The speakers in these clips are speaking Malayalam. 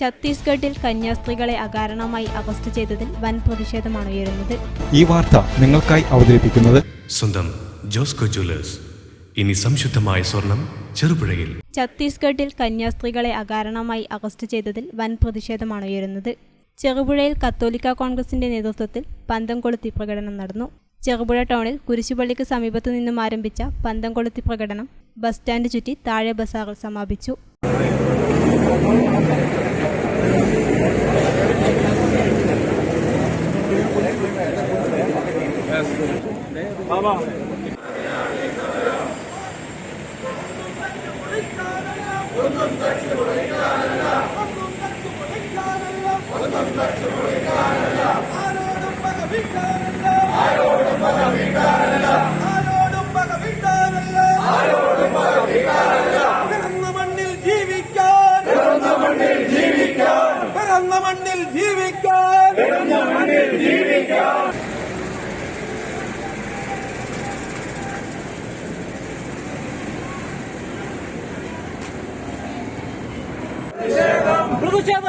ഛത്തീസ്ഗഡിൽ കന്യാസ്ത്രീകളെ അകാരണമായി അറസ്റ്റ് ചെയ്തതിൽ വൻ പ്രതിഷേധമാണ് ഉയരുന്നത്. ഈ വാർത്ത നിങ്ങൾക്കായി അവതരിപ്പിക്കുന്നത് സ്വന്തം ജോസ്കോ ജ്വല്ലേഴ്സ്. ഇനി സംശുദ്ധമായ സ്വർണം ചെറുപുഴയിൽ. ഛത്തീസ്ഗഡിൽ കന്യാസ്ത്രീകളെ അകാരണമായി അറസ്റ്റ് ചെയ്തതിൽ വൻ പ്രതിഷേധമാണ് ഉയരുന്നത്. ചെറുപുഴയിൽ കത്തോലിക്ക കോൺഗ്രസിന്റെ നേതൃത്വത്തിൽ പന്തം കൊളുത്തി പ്രകടനം നടന്നു. ചെറുപുഴ ടൗണിൽ കുരിശുപള്ളിക്ക് സമീപത്തു നിന്നും ആരംഭിച്ച പന്തം കൊളുത്തി പ്രകടനം ബസ് സ്റ്റാൻഡ് ചുറ്റി താഴെ ബസാറിൽ സമാപിച്ചു. Baba. Thank you. விழுந்த மண்ணில் ஜீவிக்க விழுந்த மண்ணில்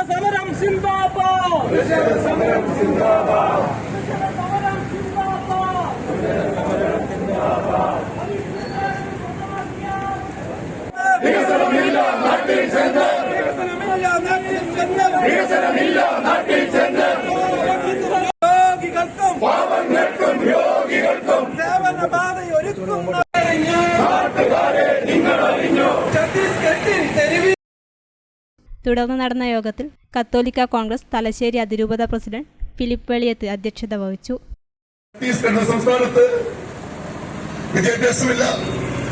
சமரம் சிந்தாபா பிரதிஷேத சமரம் சிந்தாபா. ചെന്നാൽ വികസനമില്ല നാട്ടിൽ ചെന്നാൽ രോഗികൾക്കും പാവങ്ങൾക്കും രോഗികൾക്കും സേവന ബാധയൊരുക്കും നാട്ടുകാരെ നിങ്ങൾ അറിഞ്ഞോ ഛത്തീസ്ഗഡിൽ തെരുവിൽ തുടർന്ന് നടന്ന യോഗത്തിൽ കത്തോലിക്ക കോൺഗ്രസ് തലശ്ശേരി അതിരൂപത പ്രസിഡന്റ് ഫിലിപ്പ് വെളിയത്ത് അധ്യക്ഷത വഹിച്ചു. ഛത്തീസ്ഗഡ് സംസ്ഥാനത്ത് വിദ്യാഭ്യാസമില്ല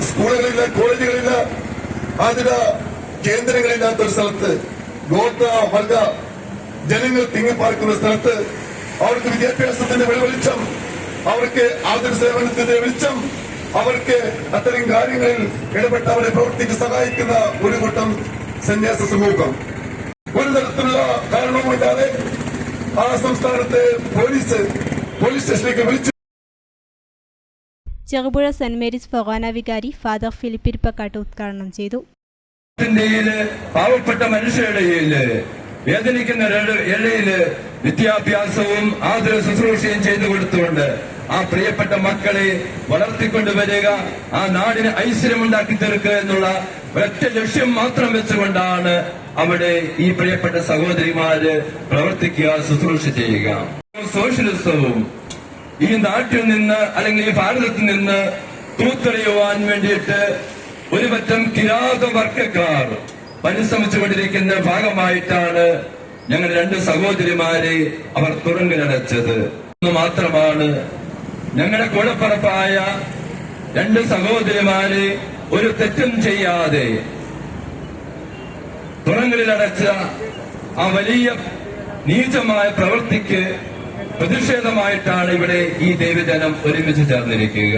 സ്കൂളുകളില്ല കോളേജുകളില്ല ആതിര കേന്ദ്രങ്ങളില്ലാത്ത ഒരു സ്ഥലത്ത് ഗോത്ര വർഗ ജനങ്ങൾ തിങ്ങിപ്പാർക്കുന്ന സ്ഥലത്ത് അവർക്ക് വിദ്യാഭ്യാസത്തിന്റെ വെളിച്ചം അവർക്ക് ആതുര സേവനത്തിന്റെ വെളിച്ചം അവർക്ക് അത്തരം കാര്യങ്ങളിൽ ഇടപെട്ട് അവരെ പ്രവർത്തിക്ക് സഹായിക്കുന്ന ഒരു കൂട്ടം സന്യാസ സമൂഹം. ഒരു തരത്തിലുള്ള കാരണവുമില്ലാതെ ആ സംസ്ഥാനത്തെ പോലീസ് പോലീസ് സ്റ്റേഷനിലേക്ക് വിളിച്ചു. ചെറുപുഴ സെന്റ് മേരീസ് ഫൊറാന വികാരി ഫാദർ ഫിലിപ്പിരിപ്പക്കാട്ട് ഉദ്ഘാടനം ചെയ്തു. പാവപ്പെട്ട മനുഷ്യരുടെ ഇടയിൽ വേദനിക്കുന്നവരുടെ ഇടയിൽ വിദ്യാഭ്യാസവും ആതുര ശുശ്രൂഷയും ചെയ്തു കൊടുത്തുകൊണ്ട് ആ പ്രിയപ്പെട്ട മക്കളെ വളർത്തിക്കൊണ്ടുവരിക ആ നാടിന് ഐശ്വര്യമുണ്ടാക്കി തീർക്കുക എന്നുള്ള ഒറ്റ ലക്ഷ്യം മാത്രം വെച്ചുകൊണ്ടാണ് അവിടെ ഈ പ്രിയപ്പെട്ട സഹോദരിമാര് പ്രവർത്തിക്കുക ശുശ്രൂഷ ചെയ്യുക. സോഷ്യലിസവും ഈ നാട്ടിൽ നിന്ന് അല്ലെങ്കിൽ ഈ ഭാരതത്തിൽ നിന്ന് തൂത്തെറിയുവാൻ വേണ്ടിയിട്ട് ഒരുപറ്റം കിരാത വർഗക്കാർ പരിശ്രമിച്ചുകൊണ്ടിരിക്കുന്ന ഭാഗമായിട്ടാണ് ഞങ്ങൾ രണ്ട് സഹോദരിമാരെ അവർ തുറങ്കിലടച്ചത്. മാത്രമാണ് ഞങ്ങളുടെ കൂടപ്പറപ്പായ രണ്ട് സഹോദരിമാരെ ഒരു തെറ്റും ചെയ്യാതെ തുറങ്ങളിലടച്ച ആ വലിയ നീചമായ പ്രവൃത്തിക്ക് പ്രതിഷേധമായിട്ടാണ് ഇവിടെ ഈ ദൈവജനം ഒരുമിച്ച് ചേർന്നിരിക്കുക.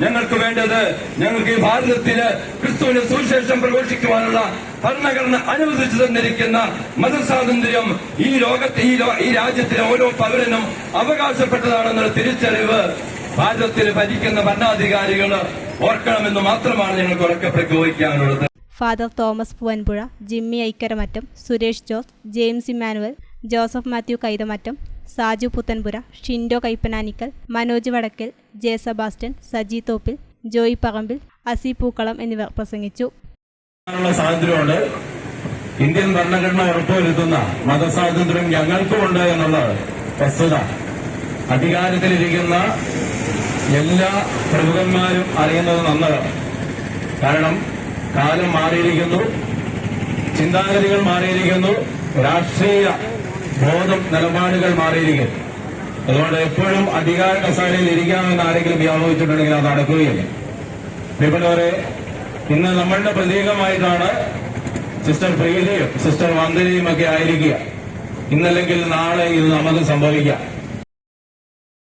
ഞങ്ങൾക്ക് വേണ്ടത് ഞങ്ങൾക്ക് ഈ ഭാരതത്തിൽ ക്രിസ്തുവിന്റെ സുവിശേഷം പ്രഘോഷിക്കുവാനുള്ള ഭരണഘടന അനുവദിച്ചു തന്നിരിക്കുന്ന മതസ്വാതന്ത്ര്യം ഈ ലോകത്തെ ഈ രാജ്യത്തിലെ ഓരോ പൗരനും അവകാശപ്പെട്ടതാണെന്നുള്ള തിരിച്ചറിവ് ഭാരതത്തിൽ ഭരിക്കുന്ന ഭരണാധികാരികൾ ഓർക്കണമെന്ന് മാത്രമാണ് ഞങ്ങൾക്ക് ഉറക്കെ പ്രഖ്യാപിക്കാനുള്ളത് ഫാദർ തോമസ് പൂവൻപുഴ ജിമ്മി ഐക്കരമറ്റം സുരേഷ് ജോസ് ജെയിംസ് ഇമാനുവൽ ജോസഫ് മാത്യു കൈതമറ്റം സാജു പുത്തൻപുര ഷിൻഡോ കൈപ്പനാനിക്കൽ മനോജ് വടക്കൽ ജെ സെബാസ്റ്റ്യൻ സജി തോപ്പിൽ ജോയി പറമ്പിൽ അസി പൂക്കളം എന്നിവർ പ്രസംഗിച്ചു. സ്വാതന്ത്ര്യമുണ്ട്. ഇന്ത്യൻ ഭരണഘടന ഉറപ്പുവരുത്തുന്ന മതസ്വാതന്ത്ര്യം ഞങ്ങൾക്കുമുണ്ട് എന്നുള്ള വസ്തുത അധികാരത്തിലിരിക്കുന്ന എല്ലാ പ്രമുഖന്മാരും അറിയുന്നത് നന്നതാണ് കാരണം കാലം മാറിയിരിക്കുന്നു ചിന്താഗതികൾ മാറിയിരിക്കുന്നു രാഷ്ട്രീയ ബോധം നിലപാടുകൾ മാറിയിരിക്കും. അതുകൊണ്ട് എപ്പോഴും അധികാര കസാലയിൽ ഇരിക്കാമെന്ന് ആരെങ്കിലും വ്യാപരിച്ചിട്ടുണ്ടെങ്കിൽ അത് നടക്കുകയില്ല. പ്രിയപ്പെട്ടവരെ ഇന്ന് നമ്മളുടെ പ്രതീകമായിട്ടാണ് സിസ്റ്റർ പ്രീതിയും സിസ്റ്റർ വന്ദനയും ഒക്കെ ആയിരിക്കുക. ഇന്നല്ലെങ്കിൽ നാളെ ഇത് നമുക്ക് സംഭവിക്കാം.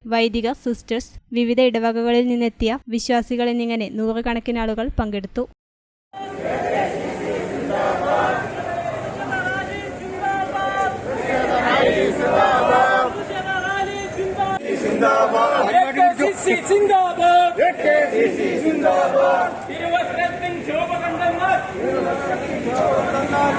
വൈദിക സിസ്റ്റേഴ്സ് വിവിധ ഇടവകകളിൽ നിന്നെത്തിയ വിശ്വാസികൾ എന്നിങ്ങനെ നൂറുകണക്കിന് ആളുകൾ പങ്കെടുത്തു. திருவஸ்திரத்தின் சிவபகண்டமார் திருவஸ்திரத்தின் சிவபகண்டமார்